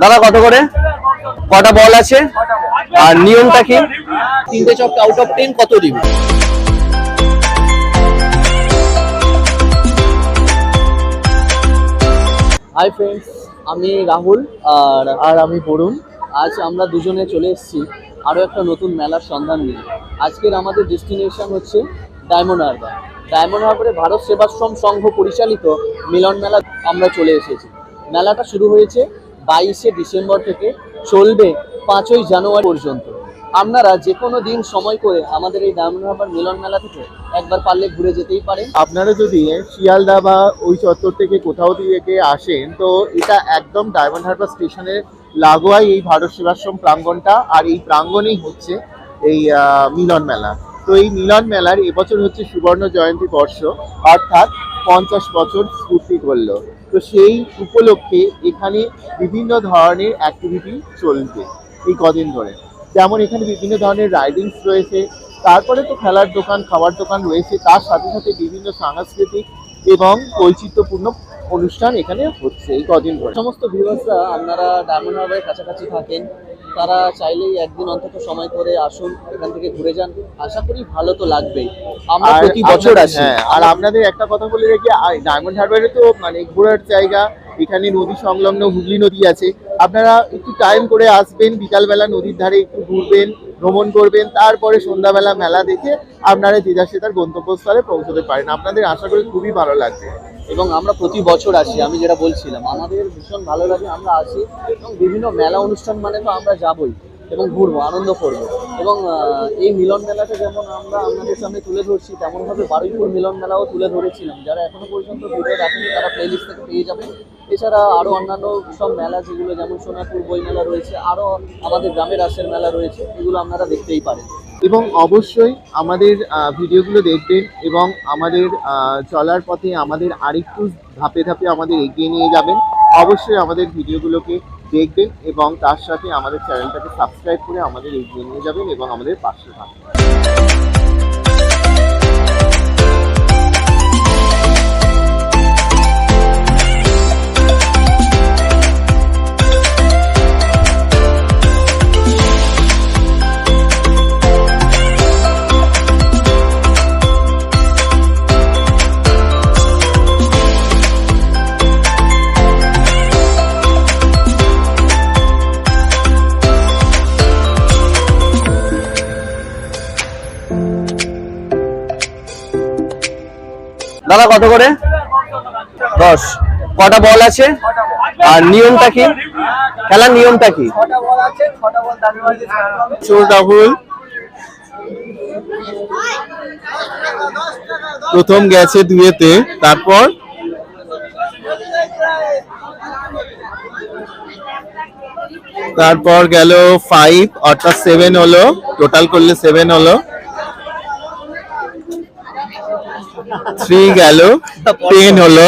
দাদা, কত করে? কটা বল আছে? আর নিয়মটা কি? তিনটে চক আউট অফ টেন কত দিবে? হাই ফ্রেন্ডস আমি রাহুল আর আর আমি বরুণ। আজ আমরা দুজনে চলে এসেছি আরও একটা নতুন মেলার সন্ধান নিয়ে। আজকের আমাদের ডেস্টিনেশন হচ্ছে ডায়মন্ড হারবার ডায়মন্ড হারবারে ভারত সেবাশ্রম সংঘ পরিচালিত মিলন মেলা আমরা চলে এসেছি। মেলাটা শুরু হয়েছে বাইশে ডিসেম্বর থেকে চলবে পাঁচই জানুয়ারি পর্যন্ত। আপনারা যে কোনো দিন সময় করে আমাদের এই ডায়মন্ড মিলন মেলা থেকে একবার পারলে ঘুরে যেতেই পারেন। আপনারা যদি শিয়ালদা বা ওই চত্বর থেকে কোথাও থেকে আসেন, তো এটা একদম ডায়মন্ড হারবার স্টেশনের লাগোয়াই এই ভারত সেবাশ্রম প্রাঙ্গণটা আর এই প্রাঙ্গণেই হচ্ছে এই মিলন মেলা। তো এই মিলন মেলার এবছর হচ্ছে সুবর্ণ জয়ন্তী বর্ষ, অর্থাৎ পঞ্চাশ বছর স্ফূর্তি করল। তো সেই উপলক্ষে এখানে বিভিন্ন ধরনের অ্যাক্টিভিটি চলবে এই কদিন ধরে। যেমন এখানে বিভিন্ন ধরনের রাইডিংস রয়েছে, তারপরে তো খেলার দোকান, খাবার দোকান রয়েছে, তার সাথে সাথে বিভিন্ন সাংস্কৃতিক এবং বৈচিত্র্যপূর্ণ অনুষ্ঠান এখানে হচ্ছে এই কদিন ধরে। সমস্ত ভিউয়ার্সরা আপনারা ডায়মন্ড হারবারের কাছাকাছি থাকেন। তারা চাইলেই একদিন অন্তত সময় করে আসুন এখান থেকে ঘুরে যান। আশা করি ভালো তো লাগবেই। আমরা প্রতি বছর আসি। হ্যাঁ, আর আপনাদের একটা কথা বলে রাখি ডায়মন্ড হারবারে তো মানে ঘোরার জায়গা এখানে নদী সংলগ্ন হুগলি নদী আছে। আপনারা একটু টাইম করে আসবেন বিকালবেলা নদীর ধারে একটু ঘুরবেন। ভ্রমণ করবেন, তারপরে সন্ধ্যাবেলা মেলা দেখে আপনারা যে সে তার গন্তব্যস্থলে পৌঁছতে পারেন। আপনাদের আশা করি খুবই ভালো লাগবে। এবং আমরা প্রতি বছর আসি, আমি যেটা বলছিলাম, আমাদের ভীষণ ভালো লাগে, আমরা আসি এবং বিভিন্ন মেলা অনুষ্ঠান মানে তো আমরা যাবই। এবং ঘুরবো, আনন্দ করব। এবং এই মিলন মেলাটা যেমন আমরা আপনাদের সামনে তুলে ধরছি, তেমনভাবে বারুইপুর মিলন মেলাও তুলে ধরেছিলাম। যারা এখনও পর্যন্ত ভিডিও দেখেনি, তারা প্লেলিস্ট থেকে পেয়ে যাবেন। এছাড়া আরও অন্যান্য সব মেলা যেগুলো, যেমন সোনাপুর বই মেলা রয়েছে আরও আমাদের গ্রামের রাসের মেলা রয়েছে, এগুলো আপনারা দেখতেই পারেন। এবং অবশ্যই আমাদের ভিডিওগুলো দেখবেন এবং আমাদের চলার পথে আমাদের আরেকটু ধাপে ধাপে আমাদের এগিয়ে নিয়ে যাবেন। অবশ্যই আমাদের ভিডিওগুলোকে দেখবেন এবং তার সাথে আমাদের চ্যানেলটাকে সাবস্ক্রাইব করে আমাদের এগিয়ে নিয়ে যাবেন এবং আমাদের পাশে থাকবেন। দাদা, কত করে? দশ। কটা বল আছে? আর নিয়মটা কি? খেলার নিয়মটা কি? প্রথম গেছে দুয়েতে, তারপর? তারপর গেল ফাইভ অর্থাৎ সেভেন হলো। টোটাল করলে সেভেন হলো। থ্রি গেল টেন হলো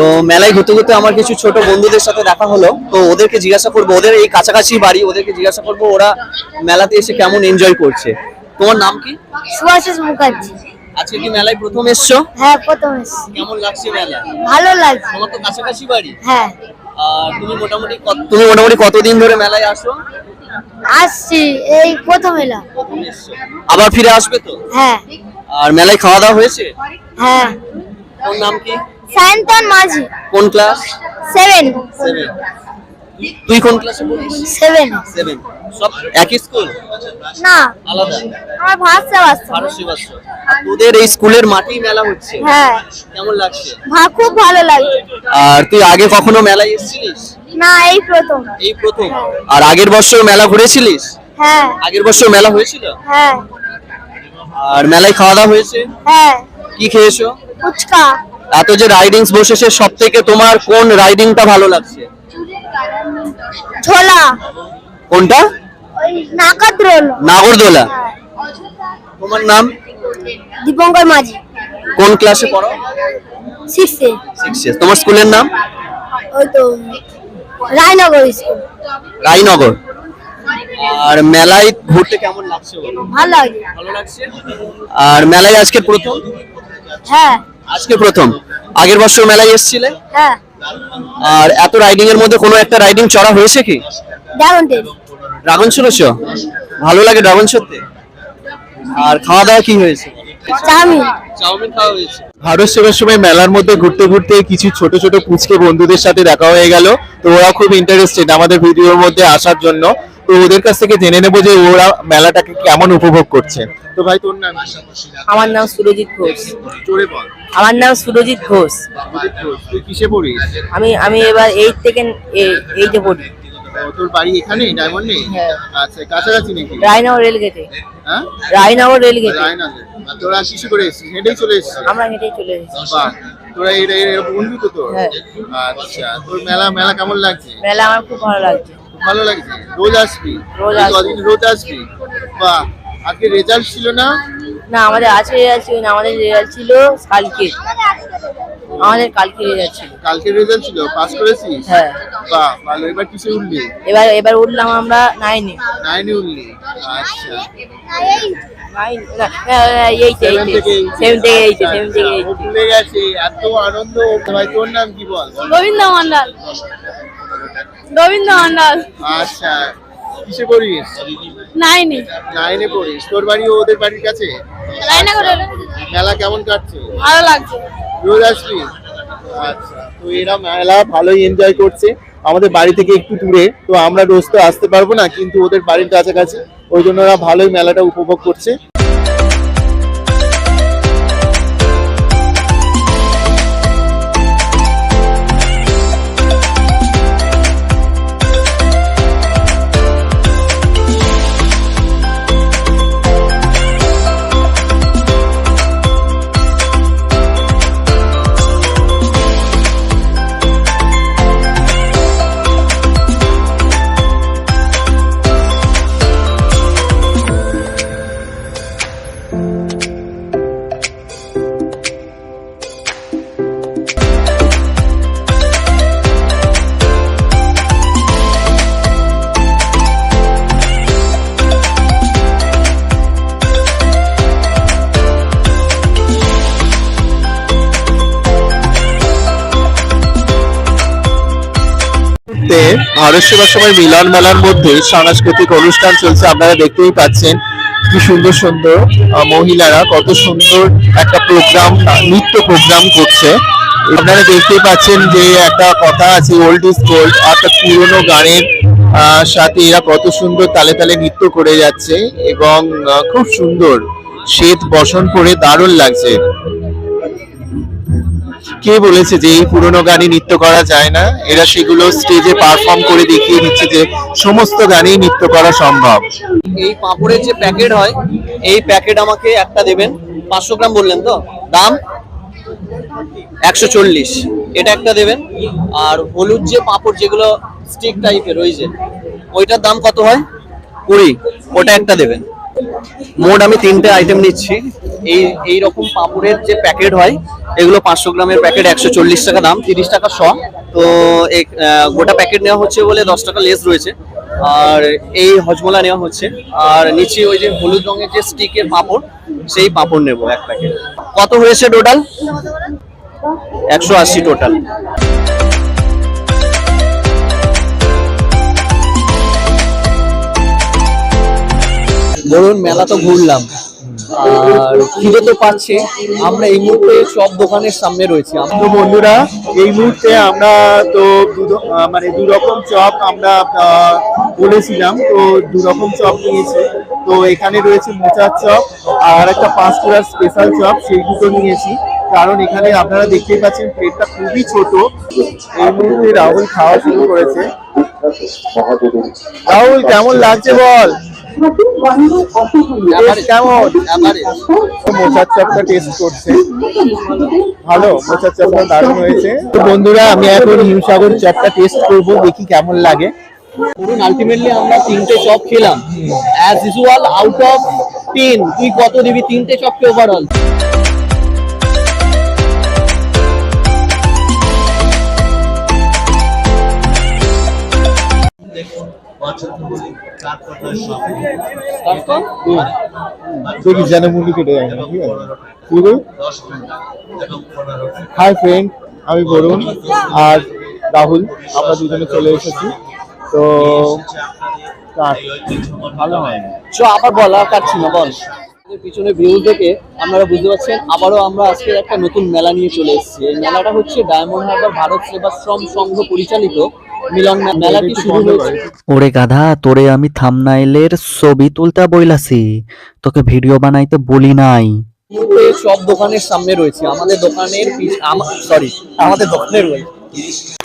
তো মেলায় ঘুরতে ঘুরতে আমার কিছু ছোট বন্ধুদের সাথে দেখা হলো। তো ওদেরকে জিজ্ঞাসা করব ওদের এই কাছাকাছি বাড়ি ওদেরকে জিজ্ঞাসা করব ওরা মেলাতে এসে কেমন এনজয় করছে। তোমার নাম কি? সুভাষিস মুখার্জি। আজকে কি মেলায় প্রথম এসছো? হ্যাঁ প্রথম এসেছি। কেমন লাগছে মেলা? ভালো লাগছে। তোমার তো কাছাকাছি বাড়ি। হ্যাঁ। আর তুমি মোটামুটি কত- তুমি মোটামুটি কতদিন ধরে মেলায় আসো? আসছি এই প্রথম এলাম আবার ফিরে আসবে তো? হ্যাঁ। আর মেলায় খাওয়া দাওয়া হয়েছে? হ্যাঁ। তোর নাম কি? সায়ন্তন মাঝি। কোন ক্লাস? সেভেন তুই কোন ক্লাসে পড়িস? সেভেন সেভেন সব একই স্কুল? না। আলাদা? আমার ভাষা আসছে ভারত সেবাশ্রম তোদের এই স্কুলের মাঠেই মেলা হচ্ছে। হ্যাঁ। কেমন লাগছে? ভা খুব ভালো লাগছে আর তুই আগে কখনো মেলায় এসেছিলিস? না এই প্রথম। এই প্রথম। আর আগের বছর মেলা ঘুরেছিলিস? হ্যাঁ। আগের বছর মেলা হয়েছিল? হ্যাঁ। আর মেলায় খাওয়া দাওয়া হয়েছে? হ্যাঁ। কি খেয়েছো? ফুচকা। এত যে রাইডিংস বসেছে সব থেকে তোমার কোন রাইডিংটা ভালো লাগছে? ঝোলা। কোনটা? নাগরদোলা। তোমার নাম? দীপঙ্কর মাঝি। কোন ক্লাসে পড়ো? সিক্সে সিক্স তোমার স্কুলের নাম? ওই তো রায়নগর স্কুল রায়নগর। আর মেলায় ঘুরতে কেমন লাগছে ভালো লাগে। ভালো লাগছে? আর মেলায় আজকে প্রথম? হ্যাঁ। আজকে প্রথম। আগের বছর মেলায় এসেছিলে? হ্যাঁ। আর এত রাইডিং এর মধ্যে কোনো একটা রাইডিং চড়া হয়েছে কি? ড্রাগন ড্রাগন চলেছ ভালো লাগে ড্রাগন চড়তে। আর খাওয়া দাওয়া কি হয়েছে? চাউমিন চাউমিন খাওয়া হয়েছে। ভারত সেবার সময় মেলার মধ্যে ঘুরতে ঘুরতে কিছু ছোট ছোট পুচকে বন্ধুদের সাথে দেখা হয়ে গেল। তো ওরা খুব ইন্টারেস্টেড আমাদের ভিডিওর মধ্যে আসার জন্য। তো ওদের কাছ থেকে জেনে নেব যে ওরা মেলাটাকে কেমন উপভোগ করছে। তো ভাই তোর নাম? আমার নাম সুরজিৎ ঘোষ। জোরে বল। আমার নাম সুরজিৎ ঘোষ। তুই কিসে পড়িস? আমি আমি এবার এইট থেকে এইটে পড়ি। তোর বাড়ি এখানে? ডায়মন্ডে হ্যাঁ। আচ্ছা কাছাকাছি নাকি? রায়নগর রেল গেটে হ্যাঁ? রায়নগর রায়নগর। তোরা কিসে করে এসেছিস? হেঁটেই চলে এসেছিস? আমরা হেঁটেই চলে এসেছি। বাহ। তোরা এটা বন্ধু তো তোর? হ্যাঁ। আচ্ছা তোর মেলা মেলা কেমন লাগছে? মেলা আমার খুব ভালো লাগছে। ভালো লাগছে। রোজ আসবি? রোজ কদিন রোজ আসবি? বাহ আজকে রেজাল্ট ছিল না? না আমাদের আছে রেজাল্ট ছিল না আমাদের রেজাল্ট ছিল কালকে। আমাদের কালকে রেজাল্ট ছিল। কালকে রেজাল্ট ছিল পাস করেছিস? হ্যাঁ। বাহ ভালো এবার কিসে উঠলি? এবার এবার উঠলাম আমরা নাইনে নাইনে উঠলি? আচ্ছা। এত আনন্দ। ভাই তোর নাম কি বল? গোবিন্দ মন্ডল। গোবিন্দ মন্ডল আচ্ছা কিসে পড়িস? নাইনি। নাইনে পড়িস। তোর বাড়ি ওদের বাড়ির কাছে? মেলা কেমন কাটছে? ভালো লাগছে। রোজ আসবি? আচ্ছা তো এরা মেলা ভালোই এনজয় করছে। আমাদের বাড়ি থেকে একটু দূরে তো আমরা রোজ তো আসতে পারব না কিন্তু ওদের বাড়ির কাছাকাছি। ওই জন্য ওরা ভালোই মেলাটা উপভোগ করছে। মুহূর্তে ভারত সময় মিলন মেলার মধ্যে সাংস্কৃতিক অনুষ্ঠান চলছে। আপনারা দেখতেই পাচ্ছেন কি সুন্দর সুন্দর মহিলারা কত সুন্দর একটা প্রোগ্রাম নৃত্য প্রোগ্রাম করছে। আপনারা দেখতেই পাচ্ছেন যে একটা কথা আছে ওল্ড ইজ গোল্ড অর্থাৎ পুরোনো গানের সাথে এরা কত সুন্দর তালে তালে নৃত্য করে যাচ্ছে এবং খুব সুন্দর। শ্বেত বসন করে দারুণ লাগছে। কে বলেছে যে এই পুরনো গানই নৃত্য করা যায় না? এরা সেগুলো স্টেজে পারফর্ম করে দেখিয়ে দিচ্ছে যে সমস্ত গানেই নৃত্য করা সম্ভব। এই পাঁপড়ের যে প্যাকেট হয় এই প্যাকেট আমাকে একটা দেবেন। পাঁচশো গ্রাম বললেন তো? দাম? একশো চল্লিশ। এটা একটা দেবেন। আর হলুদ যে পাঁপড় যেগুলো স্টিক টাইপের ওই যে ওইটার দাম কত হয়? কুড়ি। ওটা একটা দেবেন। মোট আমি তিনটে আইটেম নিচ্ছি। এই এই রকম পাঁপড়ের যে প্যাকেট হয় এগুলো পাঁচশো গ্রামের প্যাকেট একশো চল্লিশ টাকা দাম তিরিশ টাকা শ তো আহ, গোটা প্যাকেট নেওয়া হচ্ছে বলে দশ টাকা লেস রয়েছে। আর এই হজমলা নেওয়া হচ্ছে। আর নিচে ওই যে হলুদ রঙের যে স্টিকের পাঁপড় সেই পাঁপড় নেব এক প্যাকেট। কত হয়েছে টোটাল একশো আশি টোটাল ধরুন মেলা তো ঘুরলাম। আর খিদে তো পাচ্ছে। আমরা এই মুহূর্তে সব দোকানের সামনে রয়েছি। আমরা তো বন্ধুরা এই মুহূর্তে আমরা তো মানে দু রকম চপ আমরা আহ, বলেছিলাম তো দু রকম চপ নিয়েছি। তো এখানে রয়েছে মোচার চপ আর একটা পাঁচ ফোড়ার স্পেশাল চপ সেই দুটো নিয়েছি। কারণ এখানে আপনারা দেখতেই পাচ্ছেন প্লেটটা খুবই ছোট। এই মুহূর্তে রাহুল খাওয়া শুরু করেছে। রাহুল কেমন লাগছে বল। মোচার চপটা টেস্ট করছে। ভালো মোচার চপটা দারুণ হয়েছে। তো বন্ধুরা আমি এখন হিমসাগর চপটা টেস্ট করব দেখি কেমন লাগে। ধরুন আলটিমেটলি আমরা তিনটে চপ খেলাম। As usual out of ten তুই কত দিবি? তিনটে চপকে ওভারঅল দেখি ফ্রেন্ড আমি বরুণ আর রাহুল, আমরা দুজনে চলে এসেছি। তো ভালো হয় আবার বল কাটছি না, বল। পিছনে ভিউ থেকে আপনারা বুঝতে পারছেন, আবারও আমরা আজকে একটা নতুন মেলা নিয়ে চলে এসেছি। এই মেলাটা হচ্ছে ডায়মন্ড হারবার ভারত সেবাশ্রম সংঘ পরিচালিত মিলন মেলাটি শুরু হয়েছে। ওরে গাধা তোরে আমি থামনাইলের ছবি তুলতে বইলাছি। তোকে ভিডিও বানাইতে বলি নাই। মুহূর্তে সব দোকানের সামনে রয়েছে। আমাদের দোকানের সরি আমাদের দোকানে রয়েছে।